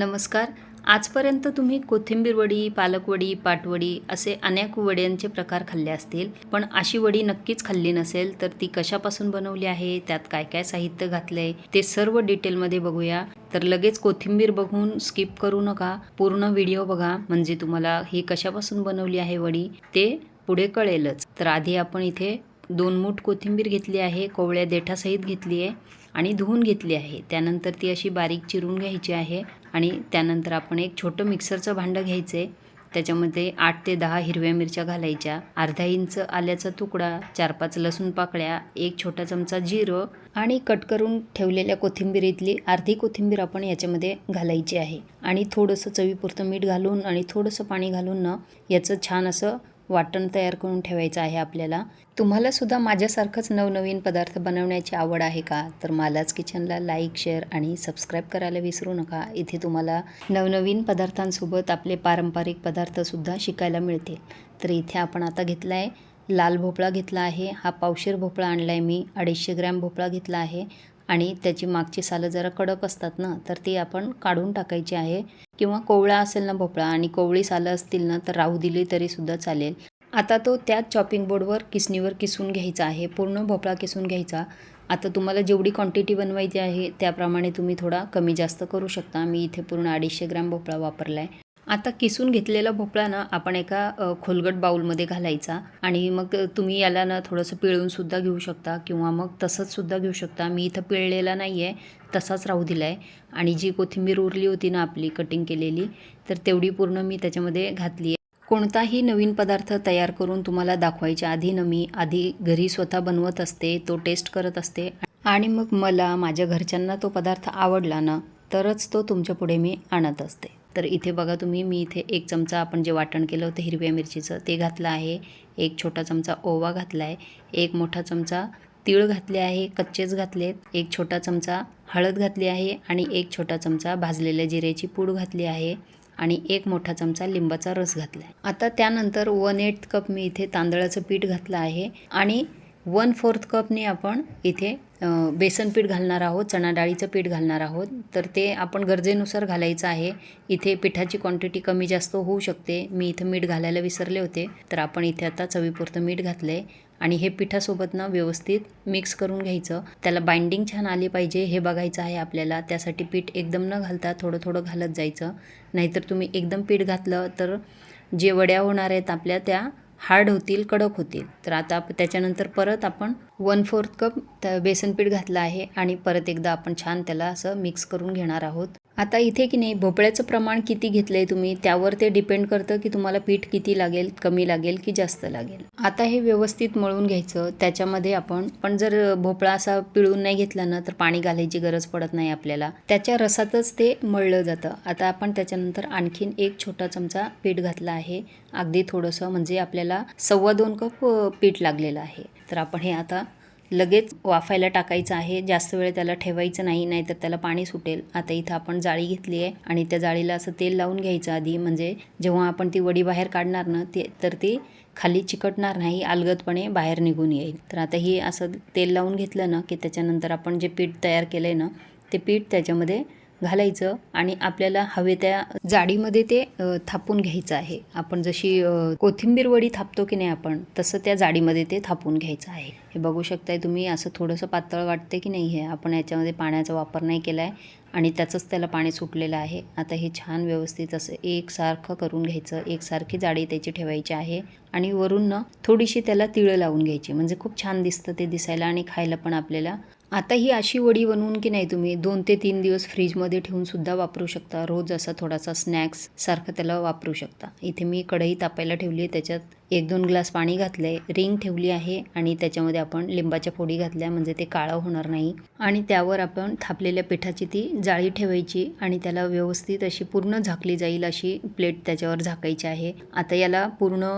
नमस्कार. आजपर्यंत तुम्ही कोथिंबीर वडी पालक वडी पाटवडी असे अनेक वड्यांचे प्रकार खाल्ले असतील पण अशी वडी नक्कीच खाल्ली नसेल तर ती कशापासून बनवली आहे त्यात काय काय साहित्य घातलंय ते सर्व डिटेलमध्ये बघूया. तर लगेच कोथिंबीर बघून स्किप करू नका पूर्ण व्हिडिओ बघा म्हणजे तुम्हाला ही कशापासून बनवली आहे वडी ते पुढे कळेलच. तर आधी आपण इथे दोन मूठ कोथिंबीर घेतली आहे कोवळ्या देठासहित घेतली आहे आणि धुवून घेतली आहे. त्यानंतर ती अशी बारीक चिरून घ्यायची आहे. आणि त्यानंतर आपण एक छोटं मिक्सरचं भांडं घ्यायचं आहे त्याच्यामध्ये आठ ते दहा हिरव्या मिरच्या घालायच्या. अर्धा इंच आल्याचा तुकडा चार पाच लसूण पाकळ्या एक छोटा चमचा जिरं आणि कट करून ठेवलेल्या कोथिंबीरीतली अर्धी कोथिंबीर आपण याच्यामध्ये घालायची आहे. आणि थोडंसं चवीपुरतं मीठ घालून आणि थोडंसं पाणी घालून ना याचं छान असं वाटण तयार करून ठेवायचं आहे आपल्याला. तुम्हाला सुद्धा माझ्यासारखंच नवनवीन पदार्थ बनवण्याची आवड आहे का? तर मालाच किचनला लाईक शेअर आणि सबस्क्राईब करायला विसरू नका. इथे तुम्हाला नवनवीन पदार्थांसोबत आपले पारंपरिक पदार्थसुद्धा शिकायला मिळतील. तर इथे आपण आता घेतला आहे लाल भोपळा घेतला आहे. हा पावशेर भोपळा आणला आहे मी. अडीचशे ग्रॅम भोपळा घेतला आहे. आणि त्याची मागची सालं जरा कडक असतात ना तर ती आपण काढून टाकायची आहे. किंवा कोवळा असेल ना भोपळा आणि कोवळी सालं असतील ना तर राहू दिली तरीसुद्धा चालेल. आता तो त्याच चॉपिंग बोर्डवर किसणीवर किसून घ्यायचा आहे. पूर्ण भोपळा किसून घ्यायचा. आता तुम्हाला जेवढी क्वांटिटी बनवायची आहे त्याप्रमाणे तुम्ही थोडा कमी जास्त करू शकता. मी इथे पूर्ण अडीचशे ग्रॅम भोपळा वापरला आहे आता किसून घेतलेला भोपळा ना आपण एका खोलगट बाऊलमध्ये घालायचा आणि मग तुम्ही याला ना थोडंसं पिळूनसुद्धा घेऊ शकता किंवा मग तसंचसुद्धा घेऊ शकता. मी इथं पिळलेला नाही आहे तसाच राहू दिला आहे आणि जी कोथिंबीर उरली होती ना आपली कटिंग केलेली तर तेवढी पूर्ण मी त्याच्यामध्ये घातली आहे कोणताही नवीन पदार्थ तयार करून तुम्हाला दाखवायच्या आधी ना मी आधी घरी स्वतः बनवत असते तो टेस्ट करत असते. आणि मग मला माझ्या घरच्यांना तो पदार्थ आवडला ना तरच तो तुमच्यापुढे मी आणत असते. तर इथे बघा तुम्ही मी इथे एक चमचा आपण जे वाटण केलं होतं हिरव्या मिरचीचं ते घातलं आहे. एक छोटा चमचा ओवा घातला आहे. एक मोठा चमचा तीळ घातले आहे कच्चेच घातलेत एक छोटा चमचा हळद घातली आहे आणि एक छोटा चमचा भाजलेल्या जिऱ्याची पूड घातली आहे आणि एक मोठा चमचा लिंबाचा रस घातला आहे. आता त्यानंतर वन एट कप मी इथे तांदळाचं पीठ घातलं आहे आणि वन फोर्थ कपने आपण इथे बेसन पीठ घालणार आहोत चणा डाळीचं पीठ घालणार आहोत. तर ते आपण गरजेनुसार घालायचं आहे. इथे पिठाची क्वांटिटी कमी जास्त होऊ शकते. मी इथं मीठ घालायला विसरले होते. तर आपण इथे आता चवीपुरतं मीठ घातलं आहे आणि हे पिठासोबत ना व्यवस्थित मिक्स करून घ्यायचं. त्याला बाइंडिंग छान आली पाहिजे. हे बघायचं आहे आपल्याला. त्यासाठी पीठ एकदम न घालता थोडं थोडं घालत जायचं. नाहीतर तुम्ही एकदम पीठ घातलं तर जे वड्या होणार आहेत आपल्या त्या हार्ड होतील कडक होतील. तर आता त्याच्यानंतर परत आपण वन फोर्थ कप बेसन पीठ घातलं आहे आणि परत एकदा आपण छान त्याला असं मिक्स करून घेणार आहोत. आता इथे की नाही भोपळ्याचं प्रमाण किती घेतलं आहे तुम्ही? त्यावर ते डिपेंड करतं की तुम्हाला पीठ किती लागेल कमी लागेल की जास्त लागेल? आता हे व्यवस्थित मळून घ्यायचं. त्याच्यामध्ये आपण पण जर भोपळा असा पिळून नाही घेतला ना तर पाणी घालायची गरज पडत नाही आपल्याला. त्याच्या रसातच ते मळलं जातं. आता आपण त्याच्यानंतर आणखीन एक छोटा चमचा पीठ घातला आहे. अगदी थोडंसं म्हणजे आपल्याला सव्वा दोन कप पीठ लागलेलं आहे. तर आपण हे आता लगेच वाफायला टाकायचं आहे. जास्त वेळ त्याला ठेवायचं नाही नाहीतर त्याला पाणी सुटेल. आता इथं आपण जाळी घेतली आहे आणि त्या जाळीला असं तेल लावून घ्यायचं आधी. म्हणजे जेव्हा आपण ती वडी बाहेर काढणार ना ते तर ती खाली चिकटणार नाही अलगदपणे बाहेर निघून येईल. तर आता ही असं तेल लावून घेतलं ना की त्याच्यानंतर आपण जे पीठ तयार केलं आहे ना ते पीठ त्याच्यामध्ये घालायचं आणि आपल्याला हवे त्या जाडीमध्ये ते थापून घ्यायचं आहे. आपण जशी कोथिंबीर वडी थापतो की नाही आपण तसं त्या जाडीमध्ये ते थापून घ्यायचं आहे. हे बघू शकताय तुम्ही असं थोडंसं पातळ वाटते की नाही हे. आपण याच्यामध्ये पाण्याचा वापर नाही केला आहे आणि त्याचंच त्याला पाणी सुटलेलं आहे. आता हे छान व्यवस्थित असं एकसारखं करून घ्यायचं. एकसारखी जाडी त्याची ठेवायची आहे आणि वरून ना थोडीशी त्याला तिळं लावून घ्यायची. म्हणजे खूप छान दिसतं ते दिसायला आणि खायला पण आपल्याला आता ही अशी वडी बनवून की नाही तुम्ही दोन ते तीन दिवस फ्रीजमध्ये ठेवून सुद्धा वापरू शकता. रोज असा थोडासा स्नॅक्स सारखं त्याला वापरू शकता. इथे मी कढई तापायला ठेवली आहे. त्याच्यात एक दोन ग्लास पाणी घातलं आहे रिंग ठेवली आहे आणि त्याच्यामध्ये आपण लिंबाच्या फोडी घातल्या म्हणजे ते काळं होणार नाही. आणि त्यावर आपण थापलेल्या पिठाची ती जाळी ठेवायची आणि त्याला व्यवस्थित अशी पूर्ण झाकली जाईल अशी प्लेट त्याच्यावर झाकायची आहे. आता याला पूर्ण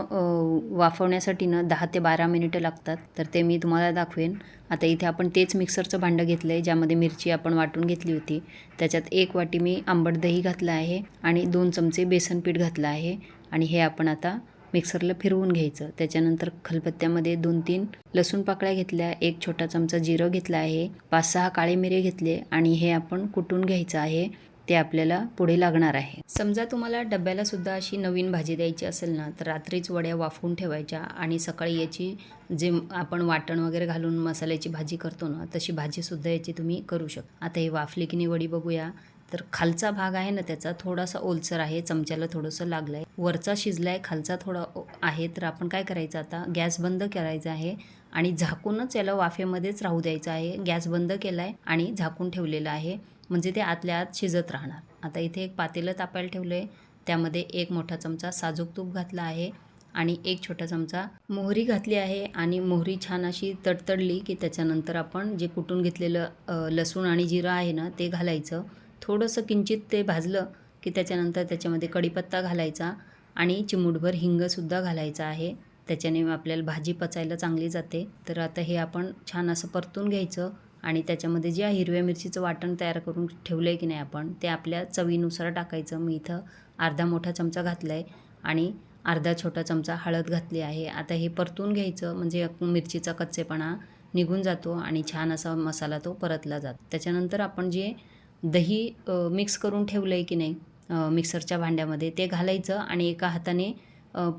वाफवण्यासाठी ना दहा ते बारा मिनिटं लागतात. तर ते मी तुम्हाला दाखवेन. आता इथे आपण तेच मिक्सरचं भांडं घेतलं आहे ज्यामध्ये मिरची आपण वाटून घेतली होती. त्याच्यात एक वाटी मी आंबट दही घातलं आहे आणि दोन चमचे बेसन पीठ घातलं आहे आणि हे आपण आता मिक्सरला फिरवून घ्यायचं. त्याच्यानंतर खलबत्त्यामध्ये दोन तीन लसूण पाकळ्या घेतल्या एक छोटा चमचा जिरं घेतला आहे पाच सहा काळे मिरे घेतले आणि हे आपण कुटून घ्यायचं आहे. ते आपल्याला पुढे लागणार आहे. समजा तुम्हाला डब्याला सुद्धा अशी नवीन भाजी द्यायची असेल ना तर रात्रीच वड्या वाफवून ठेवायच्या आणि सकाळी याची जे आपण वाटण वगैरे घालून मसाल्याची भाजी करतो ना तशी भाजीसुद्धा याची तुम्ही करू शकता. आता हे वाफली की नाही वडी बघूया. तर खालचा भाग आहे ना त्याचा थोडासा ओलसर आहे चमच्याला थोडंसं लागलं आहे वरचा शिजला आहे खालचा थोडा आहे तर आपण काय करायचं आता? गॅस बंद करायचा आहे आणि झाकूनच याला वाफेमध्येच राहू द्यायचं आहे. गॅस बंद केला आहे आणि झाकून ठेवलेलं आहे. म्हणजे ते आतल्या आत शिजत राहणार. आता इथे एक पातेलं तापायला ठेवलं आहे त्यामध्ये एक मोठा चमचा साजूक तूप घातला आहे आणि एक छोटा चमचा मोहरी घातली आहे आणि मोहरी छान अशी तडतडली की त्याच्यानंतर आपण जे कुटून घेतलेलं लसूण आणि जिरं आहे ना ते घालायचं. थोडंसं किंचित ते भाजलं की त्याच्यानंतर त्याच्यामध्ये कढीपत्ता घालायचा आणि चिमूटभर हिंगसुद्धा घालायचा आहे. त्याच्याने आपल्याला भाजी पचायला चांगली जाते. तर आता हे आपण छान असं परतून घ्यायचं. आणि त्याच्यामध्ये जे हिरव्या मिरचीचं वाटण तयार करून ठेवलं आहे की नाही आपण ते आपल्या चवीनुसार टाकायचं. मी इथं अर्धा मोठा चमचा घातला आहे आणि अर्धा छोटा चमचा हळद घातली आहे. आता हे परतून घ्यायचं म्हणजे मिरचीचा कच्चेपणा निघून जातो आणि छान असा मसाला तो परतला जातो. त्याच्यानंतर आपण जे दही मिक्स करून ठेवलं आहे की नाही मिक्सरच्या भांड्यामध्ये ते घालायचं आणि एका हाताने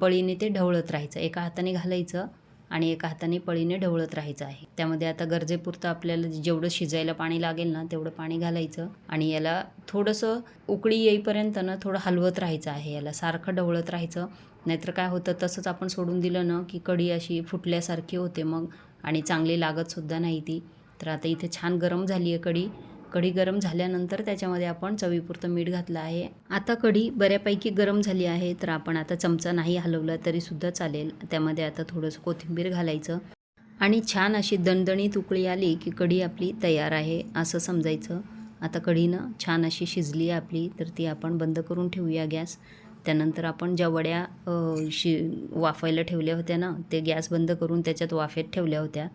पळीने ते ढवळत राहायचं. एका हाताने घालायचं आणि एका हाताने पळीने ढवळत राहायचं आहे. त्यामध्ये आता गरजेपुरतं आपल्याला जेवढं शिजायला पाणी लागेल ना तेवढं पाणी घालायचं आणि याला थोडंसं उकळी येईपर्यंत ना थोडं हलवत राहायचं आहे. याला सारखं ढवळत राहायचं. नाहीतर काय होतं तसंच आपण सोडून दिलं ना की कढी अशी फुटल्यासारखी होते मग आणि चांगली लागतसुद्धा नाही ती. तर आता इथे छान गरम झाली आहे कढी कढी गरम झाल्यानंतर त्याच्यामध्ये आपण चवीपुरतं मीठ घातलं आहे. आता कढी बऱ्यापैकी गरम झाली आहे तर आपण आता चमचा नाही हलवला तरीसुद्धा चालेल. त्यामध्ये आता थोडंसं कोथिंबीर घालायचं. आणि छान अशी दणदणीत उकळी आली की कढी आपली तयार आहे असं समजायचं. आता कढीनं छान अशी शिजली आहे आपली तर ती आपण बंद करून ठेवूया गॅस. त्यानंतर आपण ज्या वड्या शि वाफायला ठेवल्या होत्या ना ते गॅस बंद करून त्याच्यात वाफेत ठेवल्या होत्या.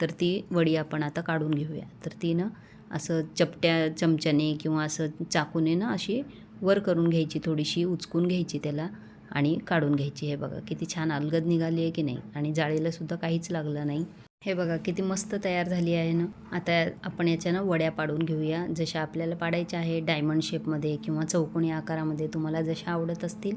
तर ती वडी आपण आता काढून घेऊया. तर ती ना असं चपट्या चमच्याने किंवा असं चाकूने ना अशी वर करून घ्यायची थोडीशी उचकून घ्यायची त्याला आणि काढून घ्यायची. हे बघा किती छान अलगद निघाली आहे की नाही? आणि जाळीलासुद्धा काहीच लागलं नाही. हे बघा किती मस्त तयार झाली आहे ना? आता आपण याच्यानं वड्या पाडून घेऊया. जशा आपल्याला पाडायच्या आहे डायमंड शेपमध्ये किंवा चौकोनी आकारामध्ये तुम्हाला जशा आवडत असतील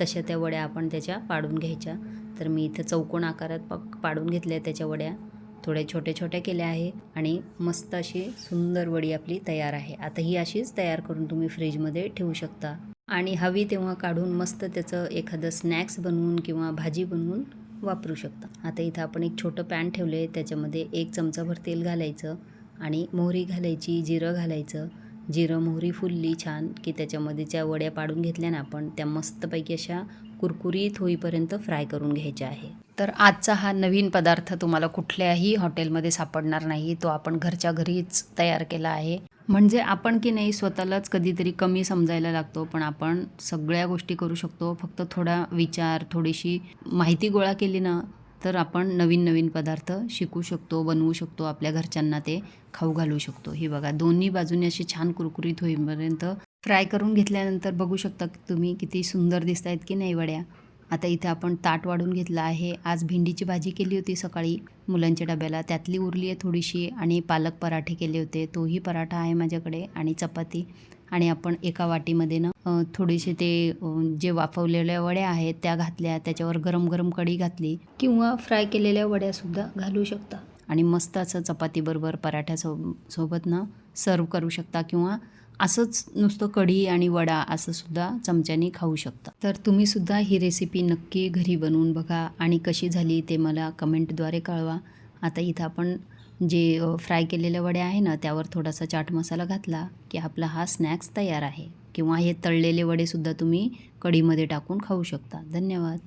तशा त्या वड्या आपण त्याच्या पाडून घ्यायच्या. तर मी इथं चौकोन आकारात पक पाडून घेतल्या त्याच्या वड्या. थोडे छोटे छोटे केले आहे आणि मस्त अशी सुंदर वडी आपली तयार आहे. आता ही अशीच तयार करून तुम्ही फ्रीजमध्ये ठेवू शकता. आणि हवी तेव्हा काढून मस्त त्याचं एखादं स्नॅक्स बनवून किंवा भाजी बनवून वापरू शकता. आता इथं आपण एक छोटं पॅन ठेवलं आहे. त्याच्यामध्ये एक चमचाभर तेल घालायचं आणि मोहरी घालायची जिरं घालायचं. जिरं मोहरी फुलली छान की त्याच्यामध्ये ज्या वड्या पाडून घेतल्या ना आपण त्या मस्तपैकी अशा कुरकुरीत होईपर्यंत फ्राय करून घ्यायच्या आहे. तर आजचा हा नवीन पदार्थ तुम्हाला कुठल्याही हॉटेलमध्ये सापडणार नाही. तो आपण घरच्या घरीच तयार केला आहे. म्हणजे आपण की नाही स्वतःलाच कधीतरी कमी समजायला लागतो पण आपण सगळ्या गोष्टी करू शकतो. फक्त थोडा विचार थोडीशी माहिती गोळा केली ना तर आपण नवीन नवीन पदार्थ शिकू शकतो बनवू शकतो आपल्या घरच्यांना ते खाऊ घालू शकतो. ही बघा दोन्ही बाजूने अशी छान कुरकुरीत होईपर्यंत फ्राय करून घेतल्यानंतर बघू शकता की तुम्ही किती सुंदर दिसत आहेत की नाही वड्या. आता इथे आपण ताट वाढून घेतलं आहे. आज भेंडीची भाजी केली होती सकाळी मुलांच्या डब्याला. त्यातली उरली आहे थोडीशी आणि पालक पराठे केले होते. तोही पराठा आहे माझ्याकडे आणि चपाती. आणि आपण एका वाटीमध्ये ना थोडेसे ते जे वाफवलेल्या वड्या आहेत त्या घातल्या. त्याच्यावर गरम गरम कढी घातली किंवा फ्राय केलेल्या वड्यासुद्धा घालू शकता. आणि मस्त असं चपातीबरोबर पराठ्यासो सोबत ना सर्व करू शकता किंवा असंच नुसतं कढी आणि वडा असंसुद्धा चमच्याने खाऊ शकता. तर तुम्हीसुद्धा ही रेसिपी नक्की घरी बनवून बघा आणि कशी झाली ते मला कमेंटद्वारे कळवा. आता इथं आपण जे फ्राय केलेले वडे आहे ना त्यावर थोडासा चाट मसाला घातला की आपला हा स्नॅक्स तयार आहे. किंवा हे तळलेले वडेसुद्धा तुम्ही कढीमध्ये टाकून खाऊ शकता. धन्यवाद.